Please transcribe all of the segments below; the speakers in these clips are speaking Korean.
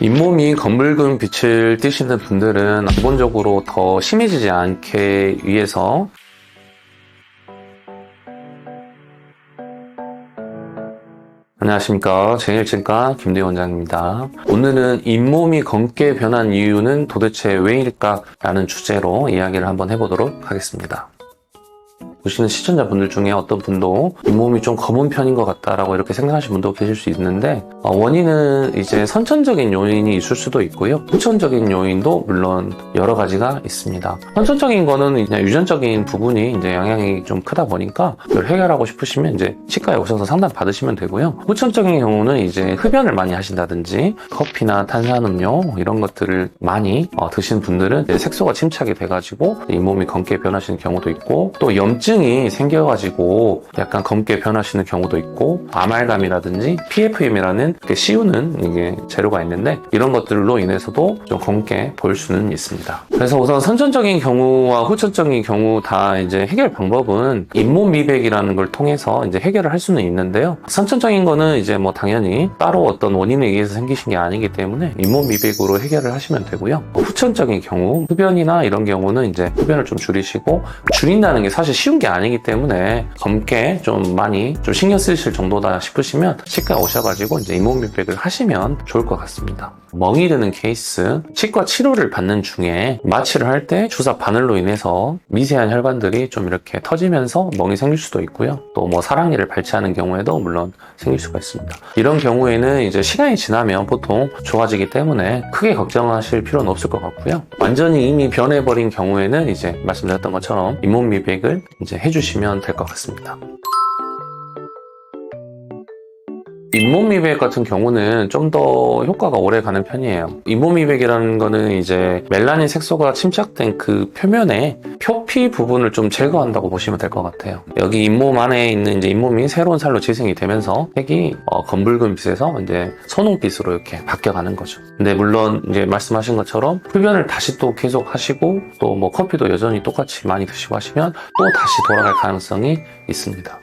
잇몸이 검붉은 빛을 띠시는 분들은 기본적으로 더 심해지지 않게 위해서 안녕하십니까. 제일증과 김대 원장입니다. 오늘은 잇몸이 검게 변한 이유는 도대체 왜일까? 라는 주제로 이야기를 한번 해보도록 하겠습니다. 보시는 시청자분들 중에 어떤 분도 잇몸이 좀 검은 편인 것 같다라고 이렇게 생각하시는 분도 계실 수 있는데 어, 원인은 이제 선천적인 요인이 있을 수도 있고요. 후천적인 요인도 물론 여러 가지가 있습니다. 선천적인 거는 그냥 유전적인 부분이 이제 영향이 좀 크다 보니까 이걸 해결하고 싶으시면 이제 치과에 오셔서 상담 받으시면 되고요. 후천적인 경우는 이제 흡연을 많이 하신다든지 커피나 탄산음료 이런 것들을 많이 어, 드신 분들은 색소가 침착이 돼가지고 잇몸이 검게 변하시는 경우도 있고 또 염증 이 생겨가지고 약간 검게 변하시는 경우도 있고 아말감이라든지 PFM이라는 씌우는 이게 재료가 있는데 이런 것들로 인해서도 좀 검게 보일 수는 있습니다. 그래서 우선 선천적인 경우와 후천적인 경우 다 이제 해결 방법은 잇몸 미백이라는 걸 통해서 이제 해결을 할 수는 있는데요. 선천적인 거는 이제 뭐 당연히 따로 어떤 원인에 의해서 생기신 게 아니기 때문에 잇몸 미백으로 해결을 하시면 되고요. 후천적인 경우 흡연이나 이런 경우는 이제 흡연을 좀 줄이시고 줄인다는 게 사실 쉬운 게 아니기 때문에 검게 좀 많이 좀 신경 쓰실 정도다 싶으시면 치과에 오셔가지고 이제 잇몸 미백을 하시면 좋을 것 같습니다. 멍이 드는 케이스, 치과 치료를 받는 중에 마취를 할 때 주사 바늘로 인해서 미세한 혈관들이 좀 이렇게 터지면서 멍이 생길 수도 있고요. 또 뭐 사랑니를 발치하는 경우에도 물론 생길 수가 있습니다. 이런 경우에는 이제 시간이 지나면 보통 좋아지기 때문에 크게 걱정하실 필요는 없을 것 같고요. 완전히 이미 변해버린 경우에는 이제 말씀드렸던 것처럼 잇몸 미백을 이제 해주시면 될 것 같습니다. 잇몸 미백 같은 경우는 좀 더 효과가 오래 가는 편이에요. 잇몸 미백이라는 거는 이제 멜라닌 색소가 침착된 그 표면에 표피 부분을 좀 제거한다고 보시면 될 것 같아요. 여기 잇몸 안에 있는 이제 잇몸이 새로운 살로 재생이 되면서 색이 어, 검붉은 빛에서 이제 선홍빛으로 이렇게 바뀌어가는 거죠. 근데 물론 이제 말씀하신 것처럼 흡연을 다시 또 계속 하시고 또 뭐 커피도 여전히 똑같이 많이 드시고 하시면 또 다시 돌아갈 가능성이 있습니다.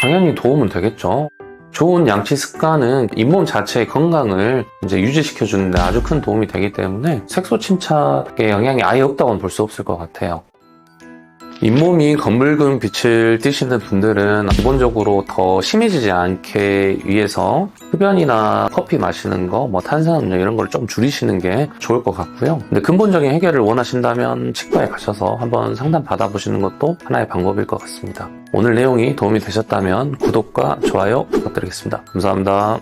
당연히 도움은 되겠죠. 좋은 양치 습관은 잇몸 자체의 건강을 이제 유지시켜주는데 아주 큰 도움이 되기 때문에 색소 침착에 영향이 아예 없다고는 볼 수 없을 것 같아요. 잇몸이 검붉은 빛을 띠시는 분들은 기본적으로 더 심해지지 않게 위해서 흡연이나 커피 마시는 거, 뭐 탄산음료 이런 걸 좀 줄이시는 게 좋을 것 같고요. 근데 근본적인 해결을 원하신다면 치과에 가셔서 한번 상담 받아보시는 것도 하나의 방법일 것 같습니다. 오늘 내용이 도움이 되셨다면 구독과 좋아요 부탁드리겠습니다. 감사합니다.